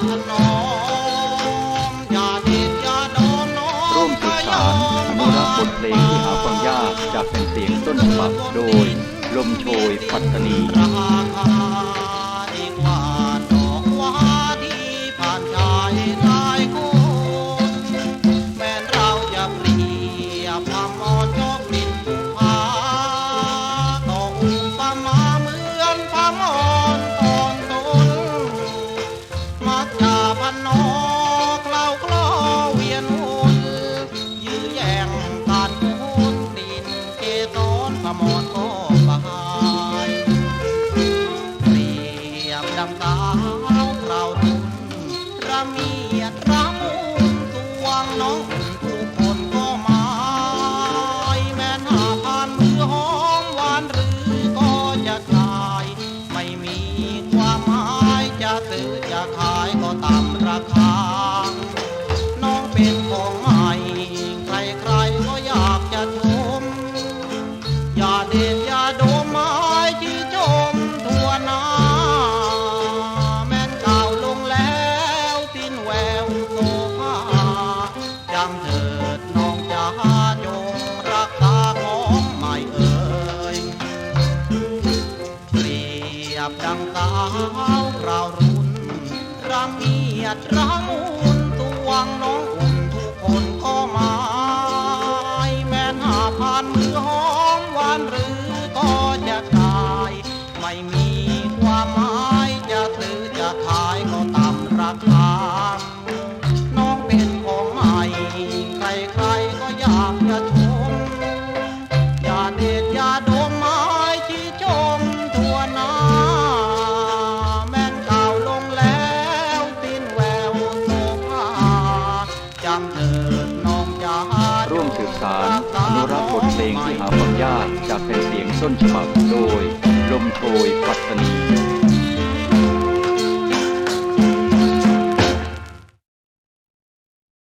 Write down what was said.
ร่วมสืบสารอนุรักษ์บทเพลงที่หาฟังยากจากแผ่นเสียงต้นฉบับโดย ลมโชยปัตตานี ดังสาวเราดุนระเมียดระมุนตวงน้องทุกคนก็หมายแม่นหาผ่านมือหอมหวานหรือก็จะกลาย ไม่มีความหมายจะซื้อจะขายก็ตามราคา ยบดังสาวครารุ่นรำเมียดรำมุนตวงน้องอุ่นทุกคนก็หมายแม้นหาผ่านมือหอมหวานหรือก็จะตาย ไม่มีความหมายจะซื้อจะขายก็ตามราคา ร่วมสืบสารอนุรักษ์บทเพลงที่หาฟังยากจากแผ่นเสียงต้นฉบับโดยลมโชยปัตตานี